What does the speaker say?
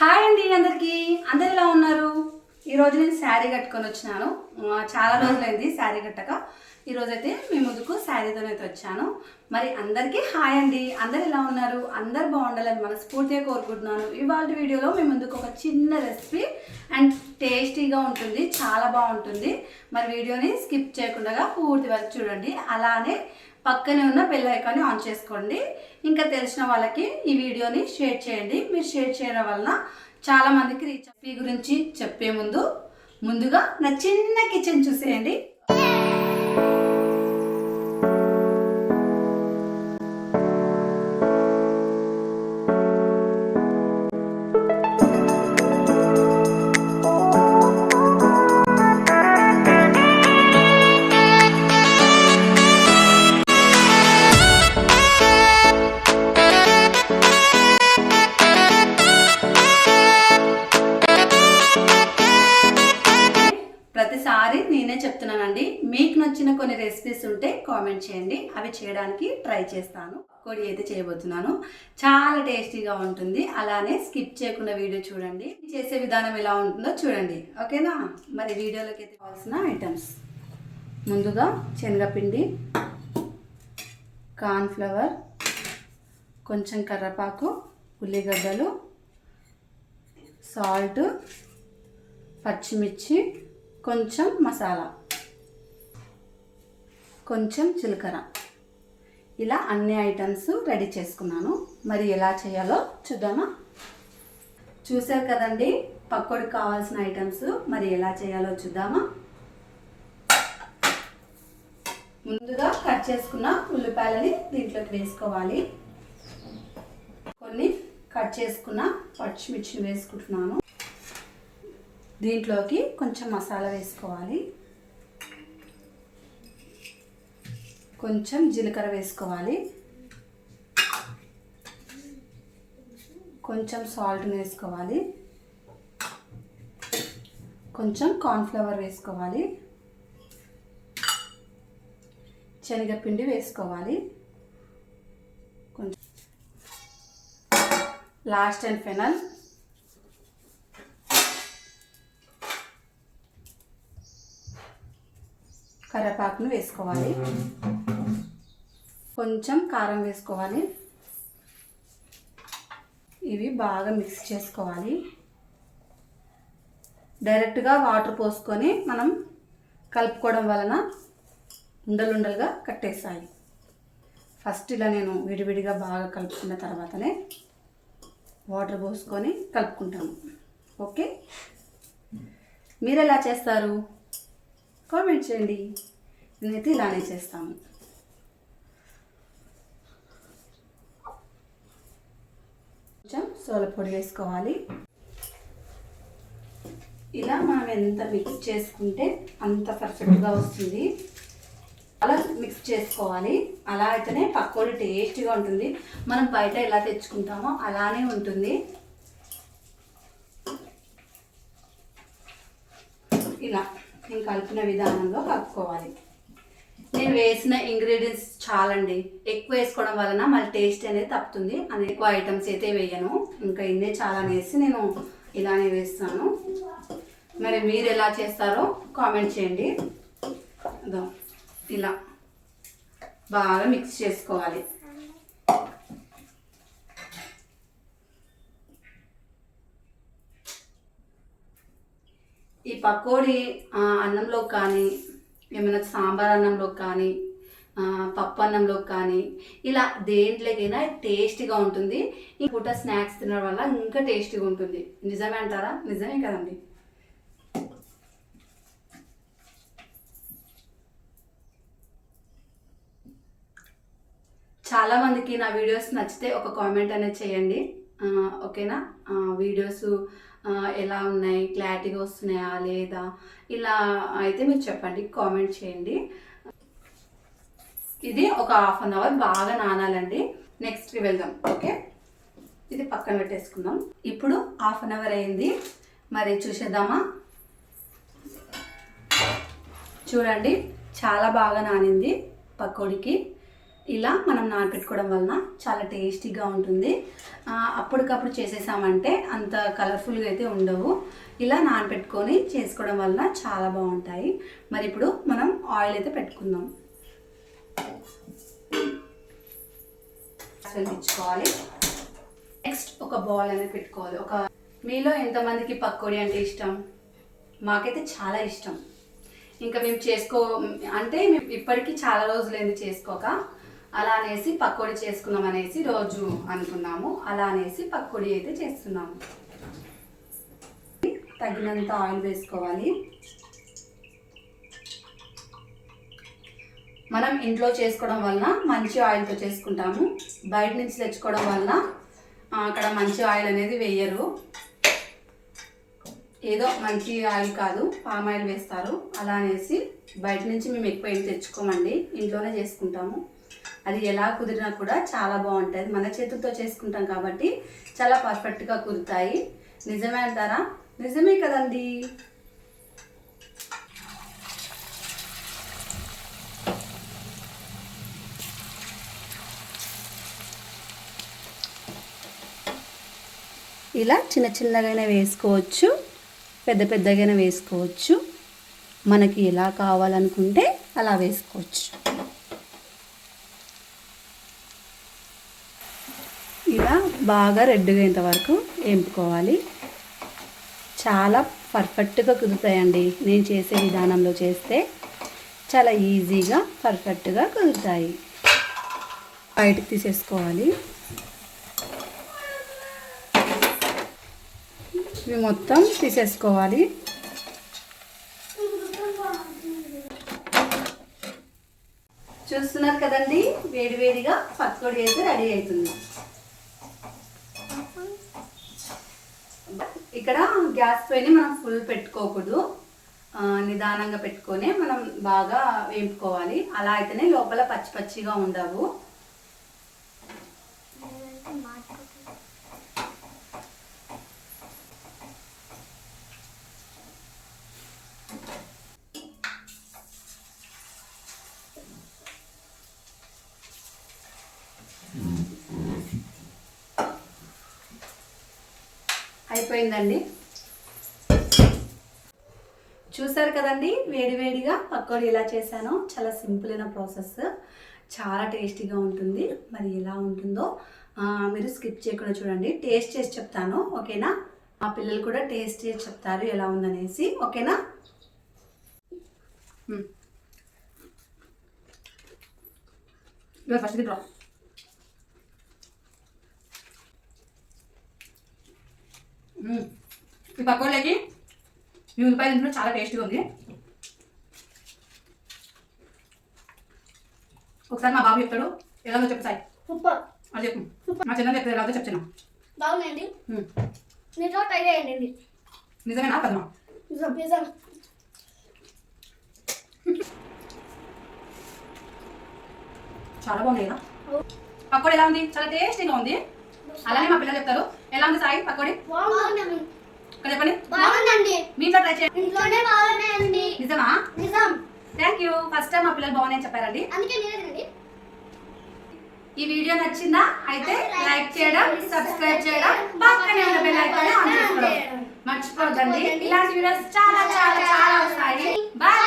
Hi అండి అందరికీ. అందరు ఎలా ఉన్నారు? ఈరోజు నేను శారీ కట్టుకొని వచ్చినాను. చాలా రోజులైంది శారీ కట్టక. ఈరోజు అయితే మీ ముందుకు శారీతోనైతే వచ్చాను. మరి అందరికీ హాయ్ అండి. అందరు ఎలా ఉన్నారు? అందరు బాగుండాలని మనస్ఫూర్తిగా కోరుకుంటున్నాను. ఇవాళ వీడియోలో మీ ముందుకు ఒక చిన్న రెసిపీ అండ్ టేస్టీగా ఉంటుంది. చాలా బాగుంటుంది. మరి వీడియోని స్కిప్ చేయకుండా పూర్తి వరకు చూడండి. అలానే పక్కనే ఉన్న బెల్ ఐకాన్ని ఆన్ చేసుకోండి. ఇంకా తెలిసిన వాళ్ళకి ఈ వీడియోని షేర్ చేయండి. మీరు షేర్ చేయడం వలన చాలా మందికి రీచ్ గురించి చెప్పే ముందు ముందుగా నా చిన్న కిచెన్ చూసేయండి. మీకు నచ్చిన కొన్ని రెసిపీస్ ఉంటే కామెంట్ చేయండి. అవి చేయడానికి ట్రై చేస్తాను. కొడి అయితే చేయబోతున్నాను. చాలా టేస్టీగా ఉంటుంది. అలానే స్కిప్ చేయకుండా వీడియో చూడండి. చేసే విధానం ఎలా ఉంటుందో చూడండి. ఓకేనా మరి వీడియోలోకి అయితే కావాల్సిన ఐటమ్స్ ముందుగా శనగపిండి కార్న్ఫ్లవర్ కొంచెం కర్రపాకు ఉల్లిగడ్డలు సాల్ట్ పచ్చిమిర్చి కొంచెం మసాలా. కొంచెం జీలకర్ర ఇలా అన్ని ఐటమ్స్ రెడీ చేసుకున్నాను. మరి ఎలా చేయాలో చూద్దామా? చూసారు కదండి పకోడికి కావాల్సిన ఐటమ్స్. మరి ఎలా చేయాలో చూద్దామా? ముందుగా కట్ చేసుకున్న ఉల్లిపాయలని దీంట్లోకి వేసుకోవాలి. కొన్ని కట్ చేసుకున్న పచ్చిమిర్చి వేసుకుంటున్నాను. దీంట్లోకి కొంచెం మసాలా వేసుకోవాలి. కొంచెం జీలకర్ర వేసుకోవాలి. కొంచెం సాల్ట్ వేసుకోవాలి. కొంచెం కార్న్ఫ్లవర్ వేసుకోవాలి. శనగపిండి వేసుకోవాలి. కొంచెం లాస్ట్ అండ్ ఫైనల్ కరివేపాకును వేసుకోవాలి. కొంచెం కారం వేసుకోవాలి. ఇవి బాగా మిక్స్ చేసుకోవాలి. డైరెక్ట్గా వాటర్ పోసుకొని మనం కలుపుకోవడం వలన ఉండలుండలుగా కట్టేస్తాయి ఫస్ట్ ఇలా నేను విడివిడిగా బాగా కలుపుకున్న తర్వాతనే వాటర్ పోసుకొని కలుపుకుంటాను ఓకే మీరు ఎలా చేస్తారు? కామెంట్ చేయండి. నేనైతే ఇలానే చేస్తాము కొంచెం సోల పొడి వేసుకోవాలి. ఇలా మనం ఎంత మిక్స్ చేసుకుంటే అంత పర్ఫెక్ట్గా వస్తుంది. అలా మిక్స్ చేసుకోవాలి. అలా అయితేనే పక్కోడి టేస్టీగా ఉంటుంది. మనం బయట ఎలా తెచ్చుకుంటామో అలానే ఉంటుంది. ఇలా నేను కలిపిన విధానంలో కలుపుకోవాలి. నేను వేసిన ఇంగ్రీడియంట్స్ చాలండి. ఎక్కువ వేసుకోవడం వలన మళ్ళీ టేస్ట్ అనేది తప్పుతుంది. అని ఎక్కువ ఐటమ్స్ అయితే వేయను. ఇంకా ఇన్నే చాలా వేసి నేను ఇలానే వేస్తాను. మరి మీరు ఎలా చేస్తారో కామెంట్ చేయండి. అదో ఇలా బాగా మిక్స్ చేసుకోవాలి. ఈ పకోడీ అన్నంలో కానీ ఏమైనా సాంబార్ అన్నంలో కానీ పప్పు అన్నంలో కానీ ఇలా దేంట్లోకైనా టేస్టీగా ఉంటుంది. ఈ పూట స్నాక్స్ తినడం వల్ల ఇంకా టేస్టీగా ఉంటుంది. నిజమే అంటారా? నిజమే కదండి. చాలామందికి నా వీడియోస్ నచ్చితే ఒక కామెంట్ అనేది చేయండి. ఓకేనా? వీడియోస్ ఎలా ఉన్నాయి? క్లారిటీగా వస్తున్నాయా? లేదా? ఇలా అయితే మీరు చెప్పండి. కామెంట్ చేయండి. ఇది ఒక హాఫ్ అన్ అవర్ బాగా నానాలండి. నెక్స్ట్కి వెళ్దాం. ఓకే ఇది పక్కన పెట్టేసుకుందాం. ఇప్పుడు హాఫ్ అన్ అవర్ అయింది. మరి చూసేద్దామా? చూడండి. చాలా బాగా నానింది పకోడీకి. ఇలా మనం నానబెట్టుకోవడం వలన చాలా టేస్టీగా ఉంటుంది. అప్పటికప్పుడు చేసేసామంటే అంత కలర్ఫుల్గా అయితే ఉండవు. ఇలా నానబెట్టుకొని చేసుకోవడం వలన చాలా బాగుంటాయి. మరి ఇప్పుడు మనం ఆయిల్ అయితే పెట్టుకుందాం. వెలిగించుకోవాలి నెక్స్ట్ ఒక బౌల్ అనేది పెట్టుకోవాలి. ఒక మీలో ఎంతమందికి పకోడీ అంటే ఇష్టం? మాకైతే చాలా ఇష్టం. ఇంకా మేము చేసుకో అంటే మేము ఇప్పటికీ చాలా రోజులైంది చేసుకోక. అలా అనేసి పకోడీ చేసుకుందాం అనేసి రోజు అనుకున్నాము. అలా అనేసి పకోడీ అయితే చేస్తున్నాము. తగినంత ఆయిల్ వేసుకోవాలి. మనం ఇంట్లో చేసుకోవడం వలన మంచి ఆయిల్తో చేసుకుంటాము. బయట నుంచి తెచ్చుకోవడం వలన అక్కడ మంచి ఆయిల్ అనేది వేయరు. ఏదో మంచి ఆయిల్ కాదు పామ్ ఆయిల్ వేస్తారు. అలా అనేసి బయట నుంచి మేము ఎక్కువ ఏం తెచ్చుకోమండి. ఇంట్లోనే చేసుకుంటాము. అది ఎలా కుదిరినా కూడా చాలా బాగుంటుంది. మన చేతులతో చేసుకుంటాం కాబట్టి చాలా పర్ఫెక్ట్గా కుదురుతాయి. నిజమే అంటారా? నిజమే కదండి. ఇలా చిన్న చిన్నగానే వేసుకోవచ్చు. పెద్ద పెద్దగానే వేసుకోవచ్చు. మనకి ఎలా కావాలనుకుంటే అలా వేసుకోవచ్చు. కూడా బాగా రెడ్డుగా వరకు వేపుకోవాలి. చాలా పర్ఫెక్ట్గా కుదురుతాయండి. నేను చేసే విధానంలో చేస్తే చాలా ఈజీగా పర్ఫెక్ట్గా కుదురుతాయి. బయటకు తీసేసుకోవాలి. ఇవి మొత్తం తీసేసుకోవాలి. చూస్తున్నారు కదండి? వేడివేడిగా పచ్చడి అయితే రెడీ అవుతుంది. ఇక్కడ గ్యాస్ పైన మనం ఫుల్ పెట్టుకోకూడదు. ఆ, నిదానంగా పెట్టుకొని మనం బాగా వేపుకోవాలి. అలా అయితేనే లోపల పచ్చి పచ్చిగా ఉండవు. అయిపోయిందండి. చూసారు కదండి వేడివేడిగా పకోడీ ఎలా చేశానో చాలా సింపుల్ అయిన ప్రాసెస్. చాలా టేస్టీగా ఉంటుంది. మరి ఎలా ఉంటుందో మీరు స్కిప్ చేయకుండా చూడండి. టేస్ట్ చేసి చెప్తాను ఓకేనా? మా పిల్లలు కూడా టేస్ట్ చేసి చెప్తారు ఎలా ఉందనేసి ఓకేనా? ఫస్ట్ తింటాం మ్మ్. ఈ పకోడీలకి ఈ ఉల్లిపాయలు ఇంట్లో చాలా టేస్టీగా ఉంది. ఒకసారి మా బాబు చెప్తాడు. ఎలాగో చెప్పు సాయి. సూపర్. అది చెప్పు. మా చిన్న చెప్తాడు ఎలాగో చెప్తాను బాగుందండి. కూడా ట్రై చేయండి నిజమేనా కదమ్మా? నిజం నిజం. చాలా బాగుంది కదా? పకోడీ ఎలా ఉంది? చాలా టేస్టీగా ఉంది. అలానే మా పిల్లలు చెప్తారు. ఎలా ఉంది సాయి పకోడీ? ఇక్కడ చెప్పండి. బాగుందండి. మీ ఇంట్లో ట్రై చేయండి. ఇంట్లోనే బాగున్నాయండి. నిజమా? నిజం. థ్యాంక్ యూ ఫస్ట్ టైం మా పిల్లలు బాగున్నాయని చెప్పారండి. అందుకే ఈ వీడియో నచ్చిందా? అయితే లైక్ చేయడం సబ్స్క్రైబ్ చేయడం పక్కనే ఉన్న బెల్ ఐకాన్ ఆన్ చేసుకోవడం. మర్చిపోకండి ఇలాంటి వీడియోస్ చాలా చాలా చాలా వస్తాయి. బాయ్